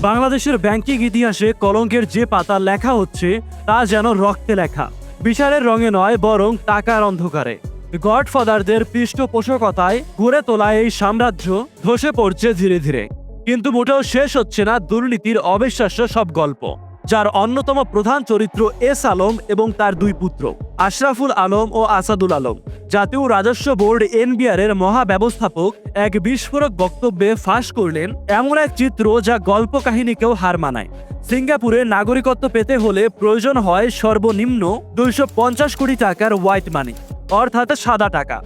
বাংলাদেশের ব্যাংকিং ইতিহাসে কলঙ্কের যে পাতা লেখা হচ্ছে, তা যেন রক্তে লেখা। বিচারের রঙে নয়, বরং টাকার অন্ধকারে। গডফাদারদের পৃষ্ঠপোষকতায় গড়ে তোলা এই সাম্রাজ্য ধসে পড়ছে ধীরে ধীরে। কিন্তু মোটেও শেষ হচ্ছে না দুর্নীতির অবিশ্বাস্য সব গল্প। যার অন্যতম প্রধান চরিত্র এস আলম এবং তার দুই পুত্র, আশরাফুল আলম ও আসাদুল আলম, জাতীয় রাজস্ব বোর্ড এনবিআর এর মহাব্যবস্থাপক এক বিস্ফোরক বক্তব্যে ফাঁস করলেন এমন এক চিত্র যা গল্প কাহিনীকেও হার মানায়। সিঙ্গাপুরে নাগরিকত্ব পেতে হলে প্রয়োজন হয় সর্বনিম্ন দুইশো পঞ্চাশ কোটি টাকার হোয়াইট মানি, অর্থাৎ সাদা টাকা।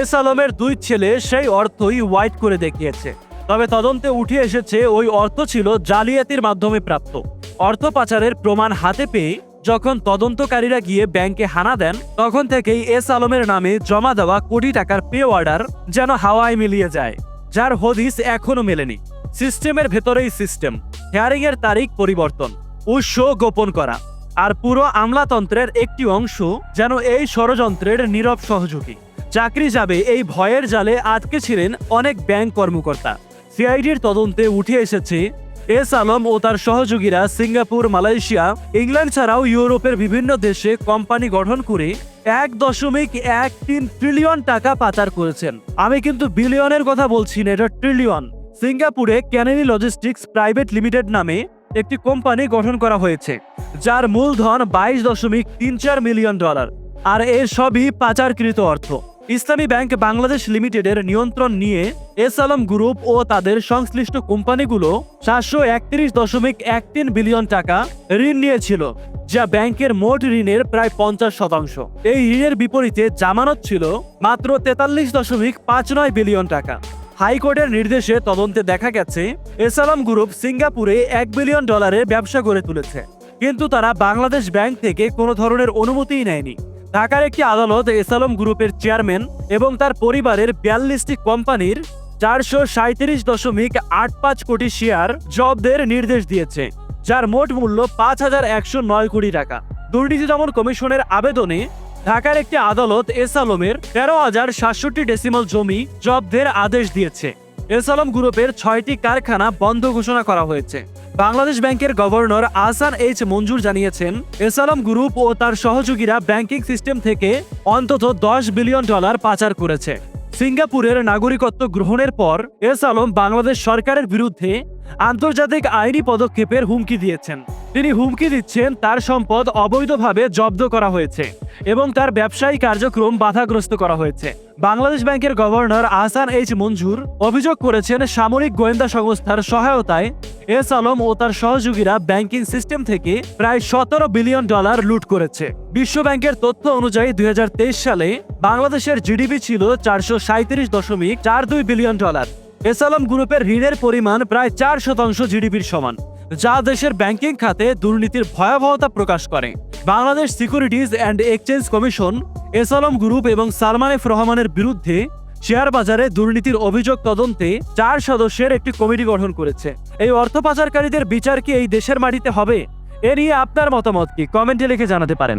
এস আলমের দুই ছেলে সেই অর্থই হোয়াইট করে দেখিয়েছে। তবে তদন্তে উঠে এসেছে ওই অর্থ ছিল জালিয়াতির মাধ্যমে প্রাপ্ত। অর্থ পাচারের প্রমাণ হাতে পেয়ে যখন তদন্তকারীরা গিয়ে ব্যাংকে হানা দেন, তখন থেকেই এস আলমের নামে জমা দেওয়া কোটি টাকার পে অর্ডার যেন হাওয়ায় মিলিয়ে যায়, যার হদিস এখনও মেলেনি। সিস্টেমের ভেতরেই সিস্টেম। হেয়ারিং এর তারিখ পরিবর্তন। উৎস গোপন করা। আর পুরো আমলাতন্ত্রের একটি অংশ যেন এই ষড়যন্ত্রের নীরব সহযোগী। চাকরি যাবে এই ভয়ের জালে আটকে ছিলেন অনেক ব্যাংক কর্মকর্তা। সিআইডির তদন্তে উঠে এসেছে এস আলম ও তার সহযোগীরা সিঙ্গাপুর, মালয়েশিয়া, ইংল্যান্ড ছাড়াও ইউরোপের বিভিন্ন দেশে কোম্পানি গঠন করে এক দশমিক এক তিন ট্রিলিয়ন টাকা পাচার করেছেন। আমি কিন্তু বিলিয়নের কথা বলছি না, এটা ট্রিলিয়ন। সিঙ্গাপুরে ক্যানেরি লজিস্টিক্স প্রাইভেট লিমিটেড নামে একটি কোম্পানি গঠন করা হয়েছে, যার মূলধন বাইশ দশমিক তিন চার মিলিয়ন ডলার। আর এর সবই পাচারকৃত অর্থ। ইসলামী ব্যাংক বাংলাদেশ লিমিটেডের নিয়ন্ত্রণ নিয়ে এস আলম গ্রুপ ও তাদের সংশ্লিষ্ট কোম্পানিগুলো চারশো একত্রিশ দশমিক এক তিন বিলিয়ন টাকা ঋণ নিয়েছিল, যা ব্যাংকের মোট ঋণের প্রায় পঞ্চাশ শতাংশ। এই ঋণের বিপরীতে জামানত ছিল মাত্র তেতাল্লিশ দশমিক পাঁচ নয় বিলিয়ন টাকা। হাইকোর্টের নির্দেশে তদন্তে দেখা গেছে এসালাম গ্রুপ সিঙ্গাপুরে এক বিলিয়ন ডলারের ব্যবসা গড়ে তুলেছে, কিন্তু তারা বাংলাদেশ ব্যাংক থেকে কোনো ধরনের অনুমতিই নেয়নি। ঢাকার একটি আদালত এসালম গ্রুপের চেয়ারম্যান এবং তার পরিবারের বিয়াল্লিশটি কোম্পানির চারশো সাঁত্রিশ দশমিক আট পাঁচ কোটি শেয়ার জব্দের নির্দেশ দিয়েছে, যার মোট মূল্য পাঁচ হাজার একশো নয় কোটি টাকা। দুর্নীতি দমন কমিশনের আবেদনে ঢাকার একটি আদালত এস আলমের তেরো হাজার সাতষট্টি ডেসিমাল জমি জব্দের আদেশ দিয়েছে। এস আলম গ্রুপের ছয়টি কারখানা বন্ধ ঘোষণা করা হয়েছে। বাংলাদেশ ব্যাংকের গভর্নর আসান এইচ মঞ্জুর জানিয়েছেন এস আলম গ্রুপ ও তার সহযোগীরা ব্যাংকিং সিস্টেম থেকে অন্তত দশ বিলিয়ন ডলার পাচার করেছে। সিঙ্গাপুরের নাগরিকত্ব গ্রহণের পর এস আলম বাংলাদেশ সরকারের বিরুদ্ধে আন্তর্জাতিক আইনি পদক্ষেপের হুমকি দিয়েছেন। তিনি হুমকি দিচ্ছেন তার সম্পদ অবৈধভাবে জব্দ করা হয়েছে এবং তার ব্যবসায়ী কার্যক্রম বাধাগ্রস্ত করা হয়েছে। বাংলাদেশ ব্যাংকের গভর্নর আহসান এইচ মঞ্জুর অভিযোগ করেছেন, সামরিক গোয়েন্দা সংস্থার সহায়তায় এস আলম ও তার সহযোগীরা ব্যাংকিং সিস্টেম থেকে প্রায় সতেরো বিলিয়ন ডলার লুট করেছে। বিশ্ব ব্যাংকের তথ্য অনুযায়ী দুই সালে বাংলাদেশের জিডিপি ছিল চারশো সাঁত্রিশ দশমিক চার দুই বিলিয়ন ডলার। এসালাম গ্রুপের ঋণের পরিমাণ প্রায় চার শতাংশ জিডিপির সমান, যা দেশের ব্যাংকিং খাতে দুর্নীতির ভয়াবহতা প্রকাশ করে। Bangladesh securities and exchange commission S Alam group এবং সালমান এফ রহমানের বিরুদ্ধে শেয়ার বাজারে দুর্নীতির অভিযোগ তদন্তে চার সদস্যের একটি কমিটি গঠন করেছে। এই অর্থ পাচারকারীদের বিচার কি এই দেশের মাটিতে হবে? এ নিয়ে আপনার মতামত কি? কমেন্টে লিখে জানাতে পারেন।